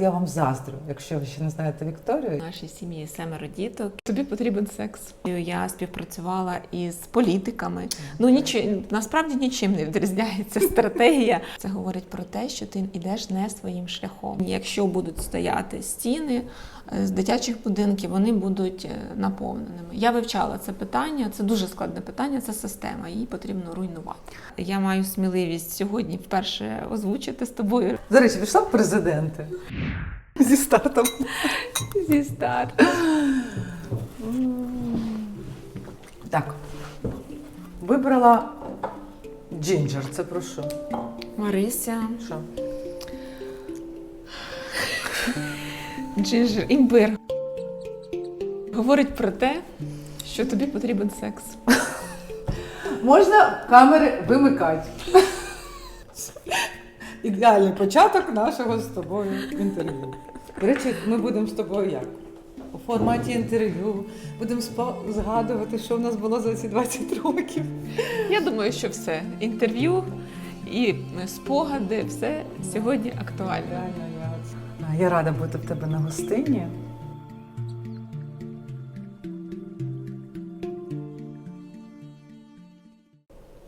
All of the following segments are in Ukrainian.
Я вам заздрю, якщо ви ще не знаєте В Вікторію. нашій сім'ї семеро діток. Тобі потрібен секс. Я співпрацювала із політиками. Ну нічим насправді нічим не відрізняється стратегія. Це говорить про те, що ти йдеш не своїм шляхом. Якщо будуть стояти стіни е, з дитячих будинків, вони будуть е, наповненими. Я вивчала це питання. Це дуже складне питання. Це система. Її потрібно руйнувати. Я маю сміливість сьогодні вперше озвучити з тобою До речі, пішла в президенти зі стартом. зі старту. Так. Вибрала джинджер. Це про що? Марися. Що? Джинджер, імбир. Говорить про те, що тобі потрібен секс. Можна камери вимикати. Ідеальний початок нашого з тобою інтерв'ю. До речі, ми будемо з тобою як? У форматі інтерв'ю будемо згадувати, що в нас було за ці 20 років. Я думаю, що все. Інтерв'ю і спогади, все сьогодні актуально. Я, рада бути в тебе на гостині.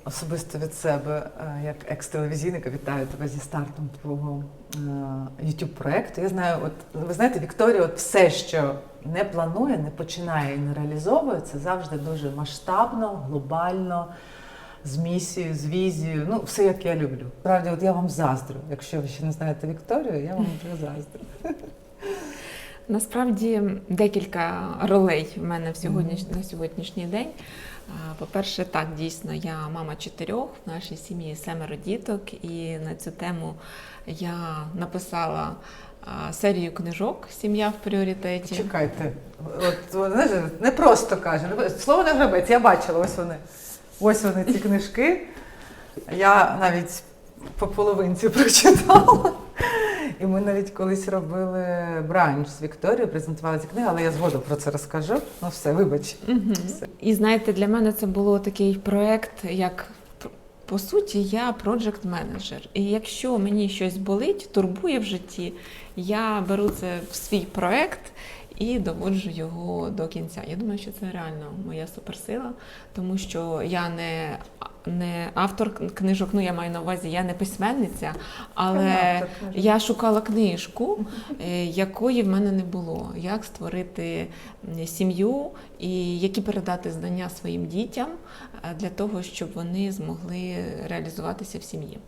Особисто від себе, е, як екс-телевізійника, вітаю тебе зі стартом твого youtube проекту. Я знаю, от ви знаєте, Вікторія, от все, що не планує, не починає і не реалізовує, це завжди дуже масштабно, глобально, з місією, з візією. Ну, все як я люблю. Справді, от я вам заздрю. Якщо ви ще не знаєте Вікторію, я вам дуже заздрю. Насправді декілька ролей в мене в сьогодні, на сьогоднішній день. По-перше, так, дійсно, я мама чотирьох, в нашій сім'ї семеро діток, і на цю тему я написала серію книжок Сім'я в пріоритеті. Чекайте, от от, знаєш, не просто каже. Слово не грабець, я бачила, ось вони. Ось вони, ці книжки. Я навіть по половинці прочитала. І ми навіть колись робили бранч з Вікторією, презентували ці книги, але я згодом про це розкажу. Ну все, вибач. Мгм. І знаєте, для мене це було такий проект, як по суті, я проджект менеджер. І якщо мені щось болить, турбує в житті, я беру це в свій проект. І доводжу його до кінця. Я думаю, що це реально моя суперсила, тому що я не, не автор книжок, ну я маю на увазі, я не письменниця, але автор я шукала книжку, е, якої в мене не було. Як створити сім'ю і які передати знання своїм дітям е, для того, щоб вони змогли реалізуватися в сім'ї.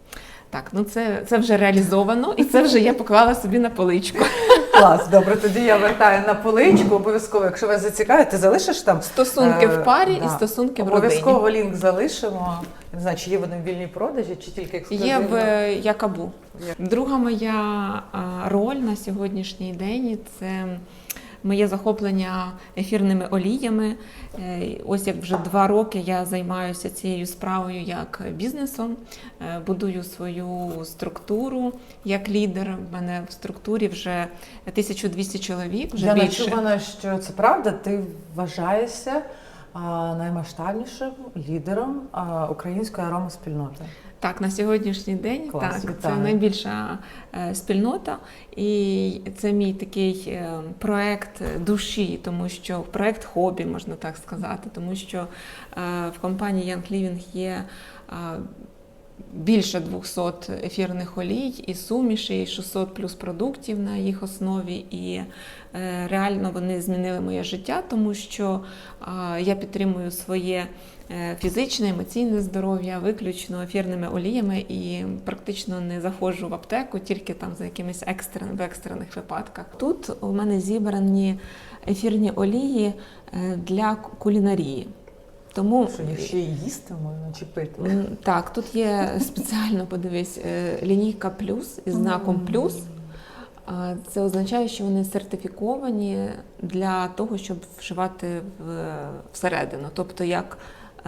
Так, ну це, це вже реалізовано, і це вже я поклала собі на поличку. Клас, добре, тоді я вертаю на поличку. Обов'язково, якщо вас зацікавить, ти залишиш там Стосунки Е, в парі да. і стосунки в родині. Обов'язково лінк залишимо. Не знаю, чи є вони в вільній продажі, чи тільки ексклюзивно. Є в е, Якабу. Друга моя роль на сьогоднішній день це моє захоплення ефірними оліями. Е, Ось як вже два роки я займаюся цією справою як бізнесом, Е, будую свою структуру як лідер. У мене в структурі вже 1200 чоловік, вже Я більше. начувана, що це правда. Ти вважаєшся наймасштабнішим лідером української аромаспільноти. Так, на сьогоднішній день Клас, так, це найбільша е, спільнота, і це мій такий е, проект душі, тому що проект хобі, можна так сказати, тому що е, в компанії Young Living є. Більше 200 ефірних олій і сумішей, 600 плюс продуктів на їх основі. І е, реально вони змінили моє життя, тому що я підтримую своє е, фізичне, емоційне здоров'я виключно ефірними оліями і практично не заходжу в аптеку, тільки там за якимись екстрен, в екстрених випадках. Тут у мене зібрані ефірні олії е, для кулінарії. Тому Що їх ще й їсти можна чи пити. Так, тут є спеціально, подивись, е, лінійка плюс із знаком плюс. Це означає, що вони сертифіковані для того, щоб вживати всередину, тобто як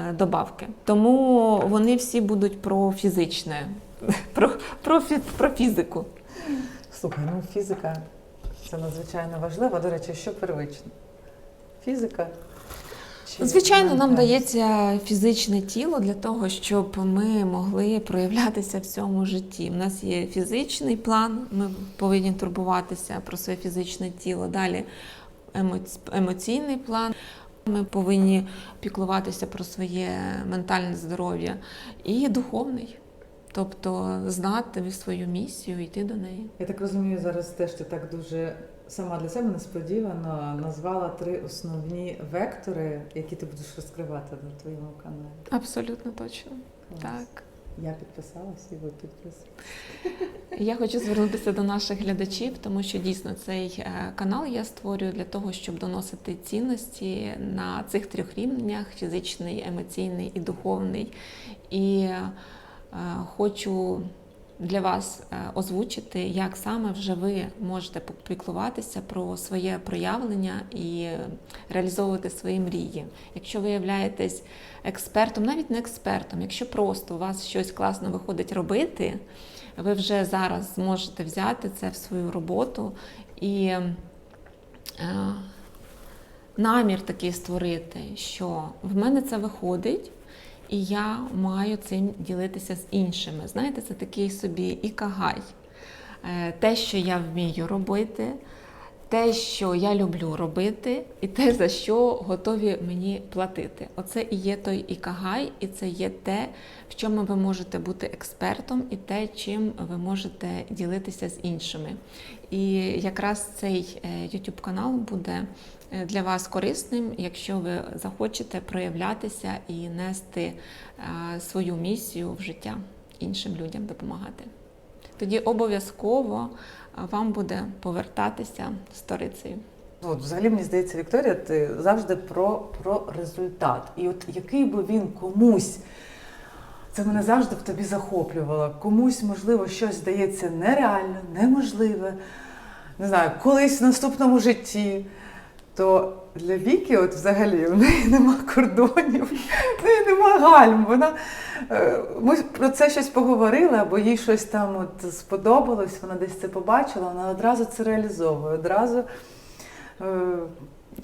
е, добавки. Тому вони всі будуть про фізичне, про, про, фі- про фізику. Слухай, ну фізика це надзвичайно важливо. До речі, що первично? Фізика Чи Звичайно, нам дається фізичне тіло для того, щоб ми могли проявлятися в цьому житті. У нас є фізичний план, ми повинні турбуватися про своє фізичне тіло. Далі емоц- емоційний план. Ми повинні піклуватися про своє ментальне здоров'я і духовний, тобто знати свою місію, йти до неї. Я так розумію, зараз теж ти так дуже сама для себе несподівано назвала три основні вектори, які ти будеш розкривати на твоєму каналі. Абсолютно точно. Клас. Так. Я підписалась і ви підписали. Я хочу звернутися до наших глядачів, тому що дійсно цей е, канал я створюю для того, щоб доносити цінності на цих трьох рівнях: фізичний, емоційний і духовний. І е, хочу для вас е, озвучити, як саме вже ви можете попіклуватися про своє проявлення і реалізовувати свої мрії. Якщо ви являєтесь експертом, навіть не експертом, якщо просто у вас щось класно виходить робити, ви вже зараз зможете взяти це в свою роботу і е, намір такий створити, що в мене це виходить, і я маю цим ділитися з іншими. Знаєте, це такий собі ікагай. кагай. Те, що я вмію робити, те, що я люблю робити, і те, за що готові мені платити. Оце і є той ікагай, і це є те, в чому ви можете бути експертом, і те, чим ви можете ділитися з іншими. І якраз цей е, YouTube канал буде е, для вас корисним, якщо ви захочете проявлятися і нести е, свою місію в життя іншим людям допомагати. Тоді обов'язково вам буде повертатися сторицею. От, взагалі, мені здається, Вікторія, ти завжди про, про результат. І от який би він комусь, це мене завжди в тобі захоплювало. Комусь, можливо, щось здається нереальне, неможливе, не знаю, колись в наступному житті. То для Віки, от взагалі, в неї нема кордонів, в неї нема гальм. Вона, е, ми про це щось поговорили, або їй щось там от сподобалось, вона десь це побачила, вона одразу це реалізовує, одразу. е,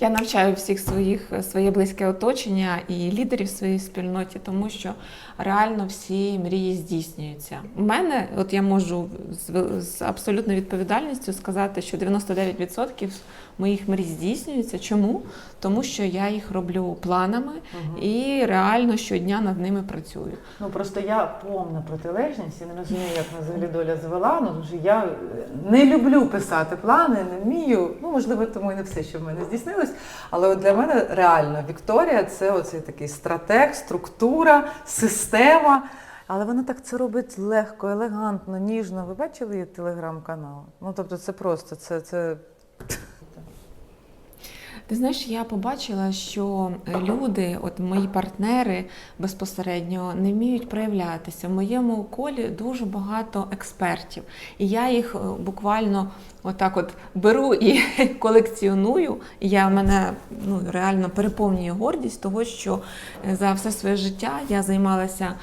Я навчаю всіх своїх своє близьке оточення і лідерів в своїй спільноті, тому що реально всі мрії здійснюються. У мене, от я можу з, з абсолютною відповідальністю сказати, що 99% моїх мрій здійснюються. Чому? Тому що я їх роблю планами і реально щодня над ними працюю. Ну просто я повна протилежність, я не розумію, як нас взагалі доля звела. Ну тому я е, не люблю писати плани, не вмію. Ну можливо, тому і не все, що в мене здійснилось. Але от для мене реально Вікторія це оцей такий стратег, структура, система. Але вона так це робить легко, елегантно, ніжно. Ви бачили її телеграм-канал? Ну тобто, це просто це, це Ти знаєш, я побачила, що е, люди, от мої партнери безпосередньо, не вміють проявлятися. В моєму колі дуже багато експертів, і я їх е, буквально отак от беру і колекціоную. Я мене ну реально переповнює гордість того, що е, за все своє життя я займалася.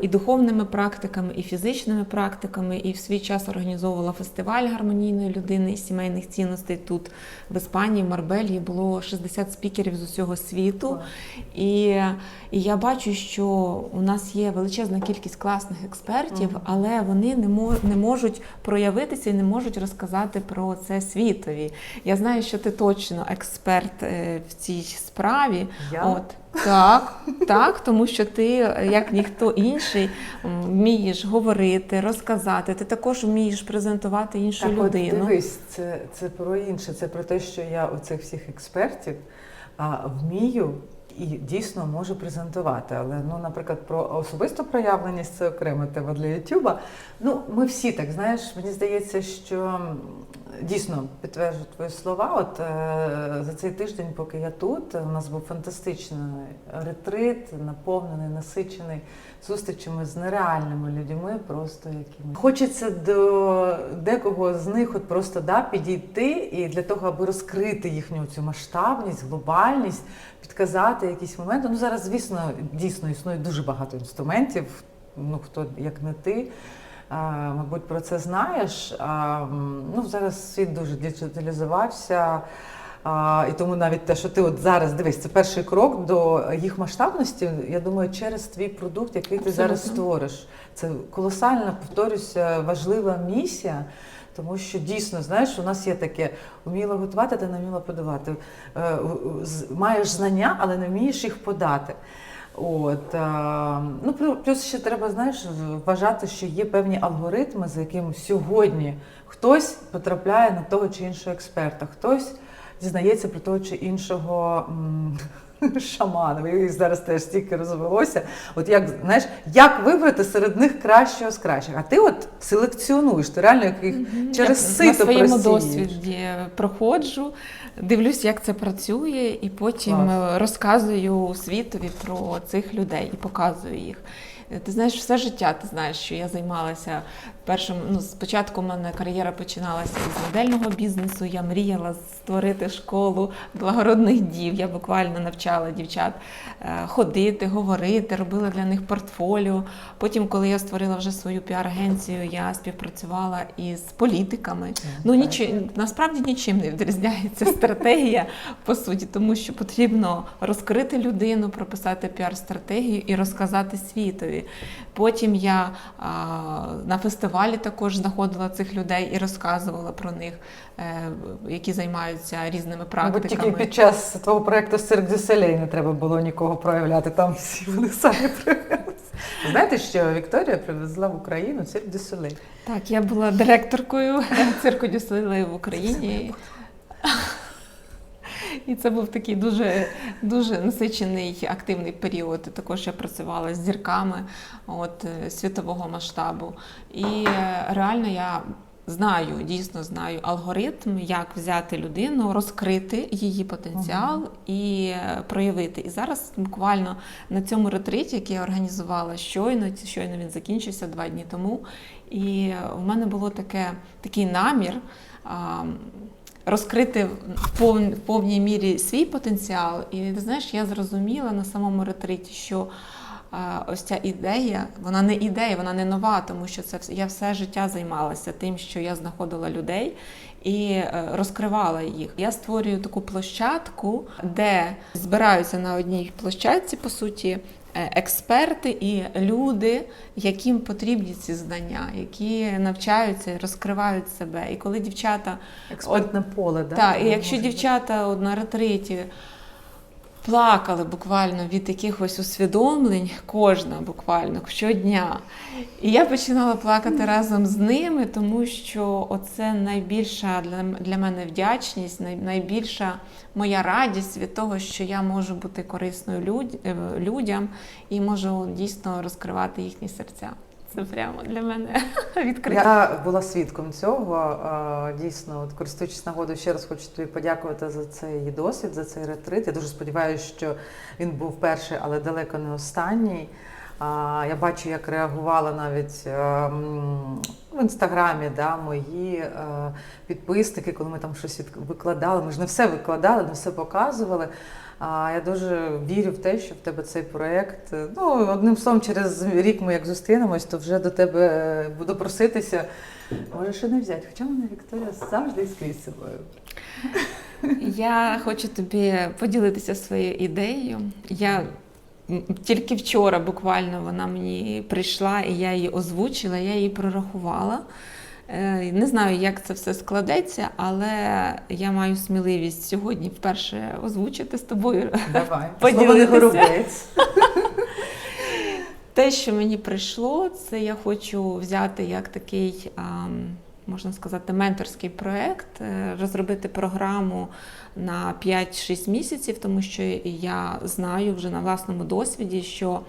І духовними практиками, і фізичними практиками, і в свій час організовувала фестиваль гармонійної людини і сімейних цінностей тут в Іспанії, в Марбелії було 60 спікерів з усього світу. І, і я бачу, що у нас є величезна кількість класних експертів, але вони не, мо- не можуть проявитися і не можуть розказати про це світові. Я знаю, що ти точно експерт е, в цій справі. я. От так, так, тому що ти, як ніхто інший, вмієш говорити, розказати. Ти також вмієш презентувати іншу Так, людину. дивись, це, це про інше, це про те, що я оцих всіх експертів а, вмію і дійсно можу презентувати. Але, ну, наприклад, про особисту проявленість це окрема тема для Ютуба. Ну, ми всі так знаєш, мені здається, що дійсно підтверджую твої слова. От е, за цей тиждень, поки я тут, у нас був фантастичний ретрит, наповнений, насичений зустрічами з нереальними людьми, просто якими хочеться до декого з них от просто да, підійти і для того, аби розкрити їхню цю масштабність, глобальність, підказати якісь моменти. Ну зараз, звісно, дійсно існує дуже багато інструментів. Ну хто як не ти. А, мабуть, про це знаєш. А, ну, зараз світ дуже діджиталізувався. А, і тому навіть те, що ти от зараз дивись, це перший крок до їх масштабності. Я думаю, через твій продукт, який ти зараз створиш. Це колосальна, повторюся, важлива місія. Тому що дійсно, знаєш, у нас є таке вміло готувати та не вміло подавати. Е, Маєш знання, але не вмієш їх подати. От, е, ну, плюс ще треба, знаєш, вважати, що є певні алгоритми, за якими сьогодні хтось потрапляє на того чи іншого експерта, хтось дізнається про того чи іншого м, шамана. І зараз теж стільки розвелося. От як знаєш, як вибрати серед них кращого з кращих? А ти от селекціонуєш, ти реально яких через Я на сито своєму просієш. досвіді проходжу, дивлюсь, як це працює, і потім Клас. е, розказую світові про цих людей і показую їх. Е, Ти знаєш, все життя ти знаєш, що я займалася першим. Ну, спочатку в мене кар'єра починалася з модельного бізнесу. Я мріяла створити школу благородних дів. Я буквально навчала дівчат е, ходити, говорити, робила для них портфоліо. Потім, коли я створила вже свою піар-агенцію, я співпрацювала із політиками. Ну так. насправді нічим не відрізняється стратегія по суті, тому що потрібно розкрити людину, прописати піар-стратегію і розказати світові. Потім я а, на фестивалі також знаходила цих людей і розказувала про них, е, які займаються різними Мабуть, тільки під час твого проєкту «Цирк du селей не треба було нікого проявляти, там всі вони самі проявлялися. Знаєте, що Вікторія привезла в Україну цирк du селей? Так, я була директоркою цирку Дюсили в Україні. І це був такий дуже, дуже насичений активний період. Також я працювала з зірками от, е, світового масштабу. І е, реально я знаю, дійсно знаю алгоритм, як взяти людину, розкрити її потенціал і е, проявити. І зараз буквально на цьому ретриті, який я організувала щойно, щойно він закінчився два дні тому. І в мене було таке, такий намір. а, Розкрити в пов- в повній мірі свій потенціал, і ти знаєш, я зрозуміла на самому ретриті, що а, ось ця ідея, вона не ідея, вона не нова, тому що це я все життя займалася тим, що я знаходила людей і е, розкривала їх. Я створюю таку площадку, де збираються на одній площадці, по суті, е, експерти і люди, яким потрібні ці знання, які навчаються і розкривають себе. І коли дівчата Експертне поле, да? так, і якщо дівчата на ретриті плакали буквально від якихось усвідомлень, кожна буквально щодня. І я починала плакати разом з ними, тому що оце найбільша для, для мене вдячність, найбільша моя радість від того, що я можу бути корисною е, людям і можу дійсно розкривати їхні серця. Це прямо для мене відкриття. Я була свідком цього. Дійсно, от користуючись нагодою, ще раз хочу тобі подякувати за цей досвід, за цей ретрит. Я дуже сподіваюся, що він був перший, але далеко не останній. Я бачу, як реагувала навіть ем, в інстаграмі да, мої е, підписники, коли ми там щось викладали. Ми ж не все викладали, не все показували. А я дуже вірю в те, що в тебе цей проєкт. е, Ну, одним словом, через рік ми як зустрінемось, то вже до тебе е, буду проситися. Може, ще не взяти. Хоча мене Вікторія завжди скрізь собою. Я хочу тобі поділитися своєю ідеєю. Я тільки вчора буквально вона мені прийшла, і я її озвучила, я її прорахувала. Е, Не знаю, як це все складеться, але я маю сміливість сьогодні вперше озвучити з тобою Давай. Поділитися. Слово не горобець. Те, що мені прийшло, це я хочу взяти як такий, можна сказати, менторський проєкт, е, розробити програму на 5-6 місяців, тому що я знаю вже на власному досвіді, що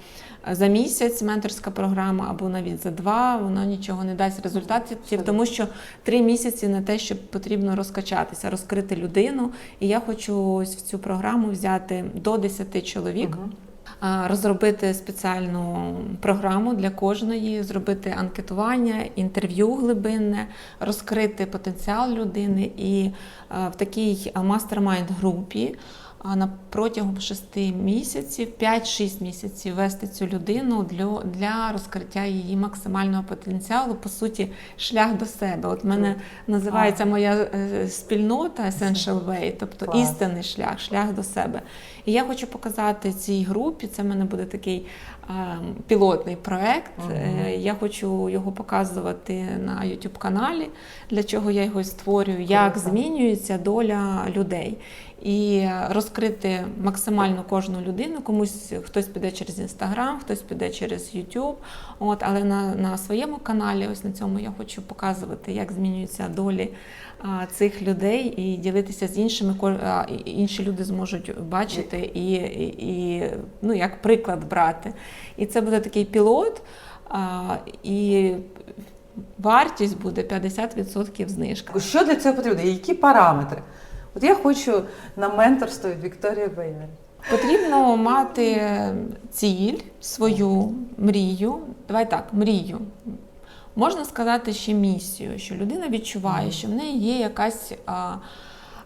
за місяць менторська програма або навіть за два вона нічого не дасть результатів, тому що три місяці на те, що потрібно розкачатися, розкрити людину. І я хочу ось в цю програму взяти до 10 чоловік. Мгм. А, розробити спеціальну програму для кожної, зробити анкетування, інтерв'ю глибинне, розкрити потенціал людини. І в такій мастермайнд групі а, на протягом 6 місяців, 5-6 місяців вести цю людину для, для розкриття її максимального потенціалу, по суті, шлях до себе. От мене називається моя е, спільнота Essential Way, тобто Клас. істинний шлях, шлях до себе. І я хочу показати цій групі. Це в мене буде такий е, пілотний проект. Е, Я хочу його показувати на youtube каналі, для чого я його створюю, як змінюється доля людей. І розкрити максимально кожну людину. Комусь хтось піде через інстаграм, хтось піде через YouTube. От, але на, на своєму каналі, ось на цьому я хочу показувати, як змінюються долі а, цих людей і ділитися з іншими. а, інші люди зможуть бачити і, і, і ну, як приклад брати. І це буде такий пілот, а, і вартість буде 50% знижка. Що для цього потрібно? Які параметри? От я хочу на менторство від Вікторії Бояр. Потрібно мати ціль, свою мрію. Давай так, мрію. Можна сказати ще місію, що людина відчуває, що в неї є якась а,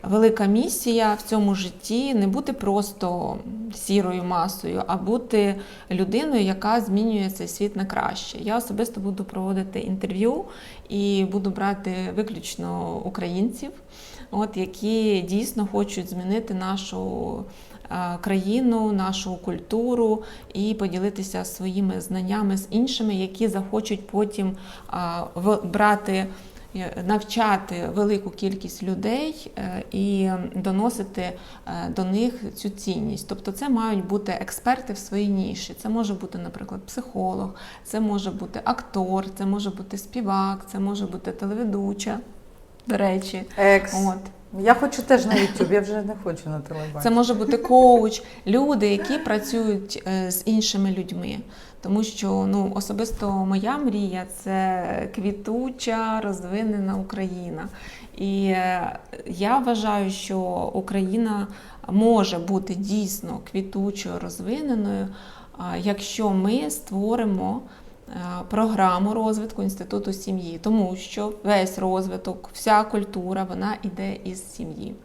велика місія в цьому житті, не бути просто сірою масою, а бути людиною, яка змінює цей світ на краще. Я особисто буду проводити інтерв'ю і буду брати виключно українців, от, які дійсно хочуть змінити нашу е, країну, нашу культуру і поділитися своїми знаннями з іншими, які захочуть потім а, брати. е, Навчати велику кількість людей е, і доносити е, до них цю цінність. Тобто, це мають бути експерти в своїй ніші. Це може бути, наприклад, психолог, це може бути актор, це може бути співак, це може бути телеведуча. До речі, Екс. от Я хочу теж на YouTube, я вже не хочу на телебаченні. Це може бути коуч, люди, які працюють е, з іншими людьми. Тому що ну, особисто моя мрія це квітуча, розвинена Україна. І е, я вважаю, що Україна може бути дійсно квітучою, розвиненою, якщо ми створимо програму розвитку інституту сім'ї, тому що весь розвиток, вся культура, вона йде із сім'ї.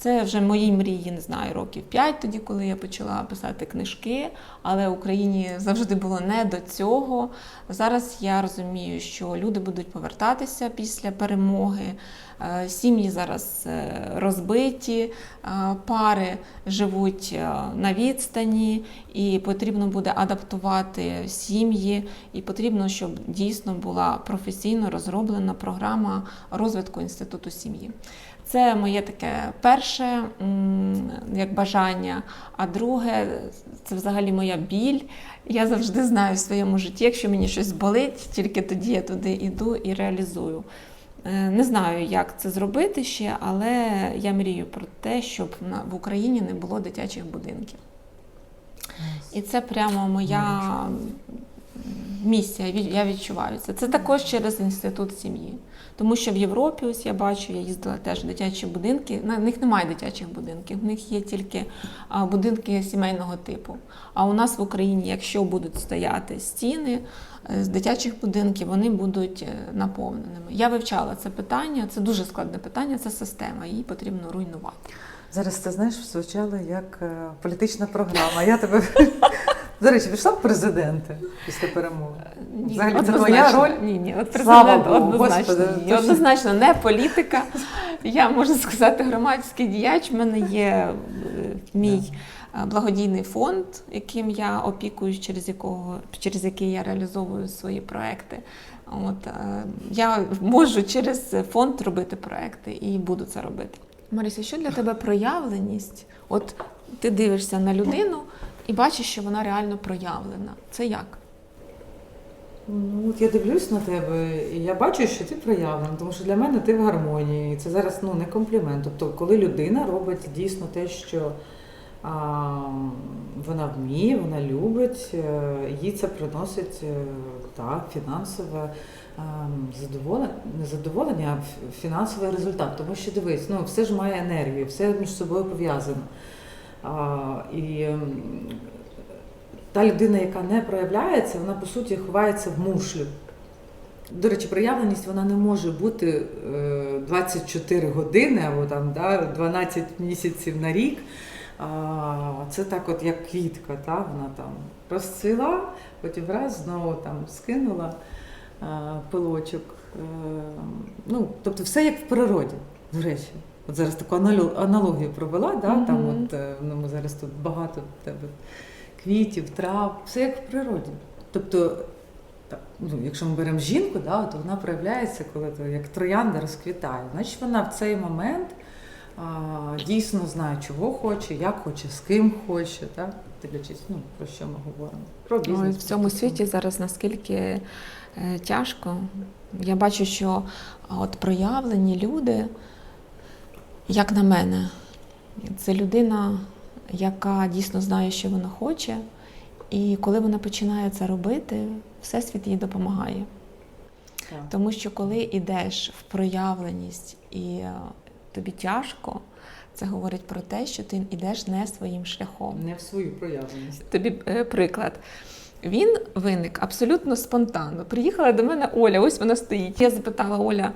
Це вже мої мрії, не знаю, років 5 тоді, коли я почала писати книжки, але Україні завжди було не до цього. Зараз я розумію, що люди будуть повертатися після перемоги. Е, Сім'ї зараз е, розбиті, е, пари живуть на відстані, і потрібно буде адаптувати сім'ї, і потрібно, щоб дійсно була професійно розроблена програма розвитку інституту сім'ї. Це моє таке перше як бажання. А друге, це взагалі моя біль. Я завжди знаю в своєму житті, якщо мені щось болить, тільки тоді я туди йду і реалізую. Е, Не знаю, як це зробити ще, але я мрію про те, щоб в Україні не було дитячих будинків. І це прямо моя місія. Я відчуваю це. Це також через інститут сім'ї. Тому що в Європі, ось я бачу, я їздила теж в дитячі будинки. На них немає дитячих будинків, в них є тільки будинки сімейного типу. А у нас в Україні, якщо будуть стояти стіни е, з дитячих будинків, вони будуть е, наповненими. Я вивчала це питання, це дуже складне питання, це система, її потрібно руйнувати. Зараз ти знаєш, звучало як е, політична програма. Я тебе до речі, пішла в президенти після перемоги. Ні, Взагалі, це твоя роль? Ні, ні, от Слава президент Богу, однозначно. Господи, ні, однозначно не політика. Я можу сказати, громадський діяч. У мене є е, мій е, благодійний фонд, яким я опікуюсь, через якого через який я реалізовую свої проекти. От е, я можу через фонд робити проекти і буду це робити. Марися, що для тебе проявленість? От ти дивишся на людину і бачиш, що вона реально проявлена. Це як? Ну, от я дивлюсь на тебе, і я бачу, що ти проявлена, тому що для мене ти в гармонії. І Це зараз ну, не комплімент. Тобто, коли людина робить дійсно те, що а, вона вміє, вона любить, е, їй це приносить е, так, фінансове а, задоволення, не задоволення, а фінансовий результат. Тому що дивись, ну, все ж має енергію, все між собою пов'язано. І та людина, яка не проявляється, вона по суті ховається в мушлю. До речі, проявленість вона не може бути е, 24 години або там да, 12 місяців на рік. Це так, от як квітка, та? вона там розцвіла, потім раз знову там скинула пилочок. Е, ну, тобто все як в природі, до речі. От зараз таку аналогію провела, да? там от, е, ну, ми зараз тут багато тебе квітів, трав, все як в природі. Тобто, так, ну, якщо ми беремо жінку, да, то вона проявляється, коли то, як троянда розквітає. Значить, вона в цей момент а, дійсно знає, чого хоче, як хоче, з ким хоче, так? дивлячись, ну, про що ми говоримо. Про бізнес. Ой, в цьому світі зараз наскільки е, тяжко. Я бачу, що от проявлені люди, як на мене, це людина, яка дійсно знає, що вона хоче, і коли вона починає це робити, Всесвіт їй допомагає. Так. Тому що коли йдеш в проявленість і е, тобі тяжко, це говорить про те, що ти йдеш не своїм шляхом. Не в свою проявленість. Тобі е, приклад. Він виник абсолютно спонтанно. Приїхала до мене Оля, ось вона стоїть. Я запитала Оля,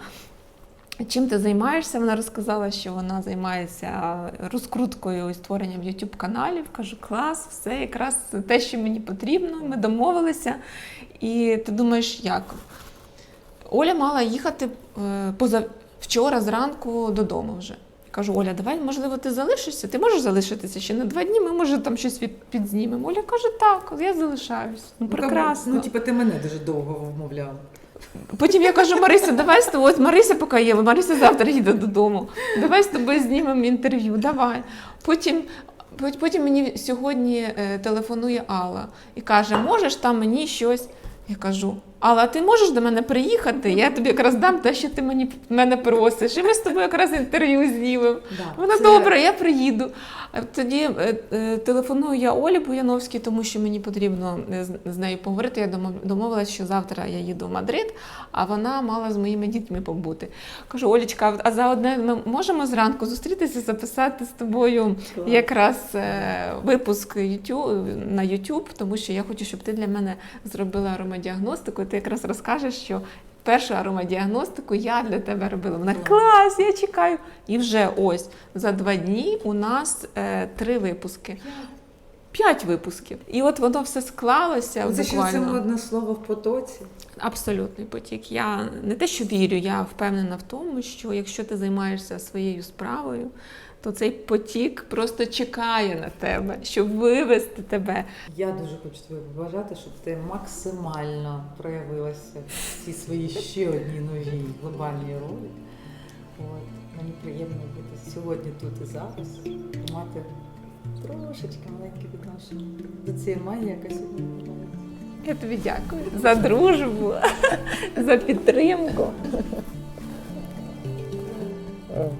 чим ти займаєшся? Вона розказала, що вона займається розкруткою і створенням youtube каналів. Кажу, клас, все якраз те, що мені потрібно. Ми домовилися. І ти думаєш, як? Оля мала їхати е, поза вчора зранку додому вже. Кажу, Оля, давай, можливо, ти залишишся? Ти можеш залишитися ще на два дні, ми може там щось від, підзнімемо. Оля каже, так, я залишаюсь. Ну, прекрасно. Ну, типу, ти мене дуже довго вмовляла. Потім я кажу, Марися, давай з тобою. От Марися поки є, Марися завтра їде додому. Давай з тобою знімемо інтерв'ю. Давай. Потім. Потім мені сьогодні е, телефонує Алла і каже: можеш там мені щось? Я кажу: Алла, ти можеш до мене приїхати? Я тобі якраз дам те, що ти мені мене просиш. І ми з тобою якраз інтерв'ю знімемо. Да, Вона це- добре, я приїду. Тоді е, е, телефоную я Олі Бояновській, тому що мені потрібно е, з- нею поговорити. Я домов- домовилась, що завтра я їду в Мадрид, а вона мала з моїми дітьми побути. Кажу, Олічка, а за одне ми можемо зранку зустрітися, записати з тобою якраз випуск YouTube, на YouTube, тому що я хочу, щоб ти для мене зробила аромадіагностику. І ти якраз розкажеш, що першу аромадіагностику я для тебе робила. Вона Клас. я чекаю. І вже ось за два дні у нас е, три випуски. П'ять випусків. І от воно все склалося Це ще це буквально. модне слово в потоці. Абсолютний потік. Я не те, що вірю, я впевнена в тому, що якщо ти займаєшся своєю справою, то цей потік просто чекає на тебе, щоб вивести тебе. Я дуже хочу тобі побажати, щоб ти максимально проявилася в цій своїй ще одній новій глобальній ролі. От. Мені приємно бути сьогодні тут і зараз мати трошечки маленьке відношення до цієї магії, яка сьогодні відбувається. Я тобі дякую за дружбу, за підтримку. Е,